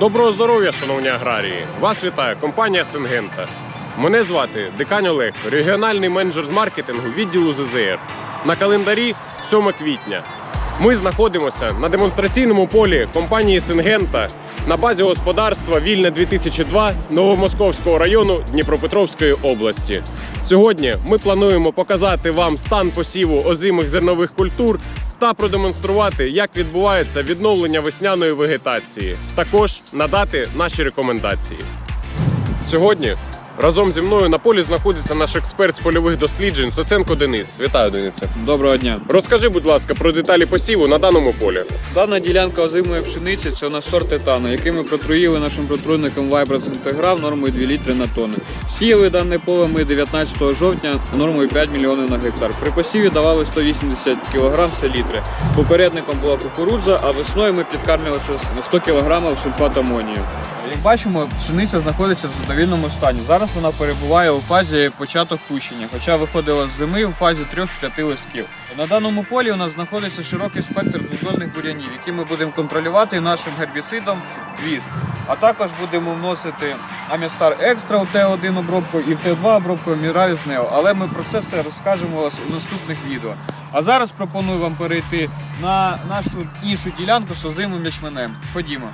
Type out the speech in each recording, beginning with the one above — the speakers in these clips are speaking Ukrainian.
Доброго здоров'я, шановні аграрії! Вас вітає компанія Сингента. Мене звати Дикань Олег, регіональний менеджер з маркетингу відділу ЗЗР. На календарі 7 квітня. Ми знаходимося на демонстраційному полі компанії Сингента на базі господарства Вільне 2002 Новомосковського району Дніпропетровської області. Сьогодні ми плануємо показати вам стан посіву озимих зернових культур та продемонструвати, як відбувається відновлення весняної вегетації. Також надати наші рекомендації. Сьогодні разом зі мною на полі знаходиться наш експерт з польових досліджень Соценко Денис. Вітаю, Денисе. Доброго дня. Розкажи, будь ласка, про деталі посіву на даному полі. Дана ділянка озимої пшениці це у нас сорт титану, який ми протруїли нашим протруйником Vibrance Integral нормою 2 літри на тонну. Сіяли дане поле ми 19 жовтня нормою 5 мільйонів на гектар. При посіві давали 180 кг селітри. Попередником була кукурудза, а весною ми підкармлювалися на 100 кг сульфат амонію. Як бачимо, пшениця знаходиться в задовільному стані. Зараз вона перебуває у фазі початок кущення, хоча виходила з зими у фазі 3-5 листків. На даному полі у нас знаходиться широкий спектр дводольних бур'янів, які ми будемо контролювати нашим гербіцидом твіст. А також будемо вносити Амістар Екстра у Т1 обробку і в Т2 обробку Міраліс Нео. Але ми про це все розкажемо вас у наступних відео. А зараз пропоную вам перейти на нашу іншу ділянку з озимим ячменем. Ходімо.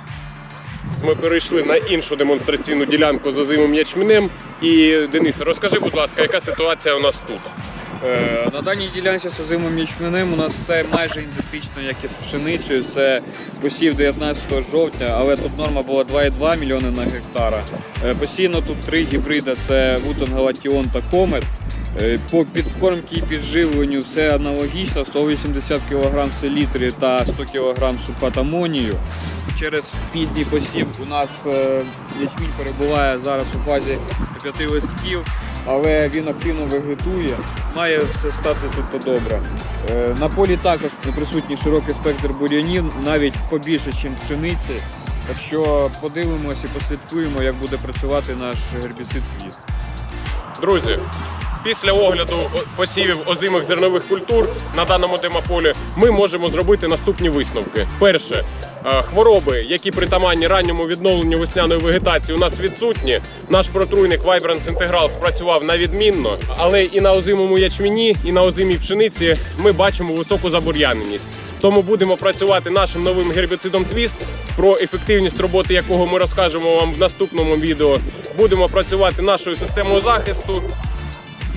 Ми перейшли на іншу демонстраційну ділянку з озимим ячменем. І Денис, розкажи, будь ласка, яка ситуація у нас тут? Е, На даній ділянці з озимим ячменем у нас все майже ідентично, як і з пшеницею. Це посів 19 жовтня, але тут норма була 2,2 мільйони на гектара. Е, Посіяно тут три гібриди: це Вутон Галатіон та Комет. Е, По підкормці і підживленню все аналогічно: 180 кг селітри та 100 кг сульфат амонію. Через пізній посів у нас е, ячмінь перебуває зараз у фазі п'яти листків, але він активно вегетує. Має все стати тут добре. Е, На полі також присутній широкий спектр бур'янів, навіть побільше, ніж пшениці. Так що подивимося і послідкуємо, як буде працювати наш гербіцид хвіст. Друзі, після огляду посівів озимих зернових культур на даному демополі ми можемо зробити наступні висновки. Перше, е, хвороби, які притаманні ранньому відновленню весняної вегетації, у нас відсутні. Наш протруйник Vibrance Integral спрацював на відмінно, але і на озимому ячміні, і на озимій пшениці ми бачимо високу забур'яненість. Тому будемо працювати нашим новим гербіцидом Твіст, про ефективність роботи якого ми розкажемо вам в наступному відео. Будемо працювати нашою системою захисту.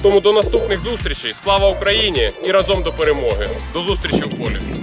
Тому до наступних зустрічей. Слава Україні і разом до перемоги. До зустрічі в полі.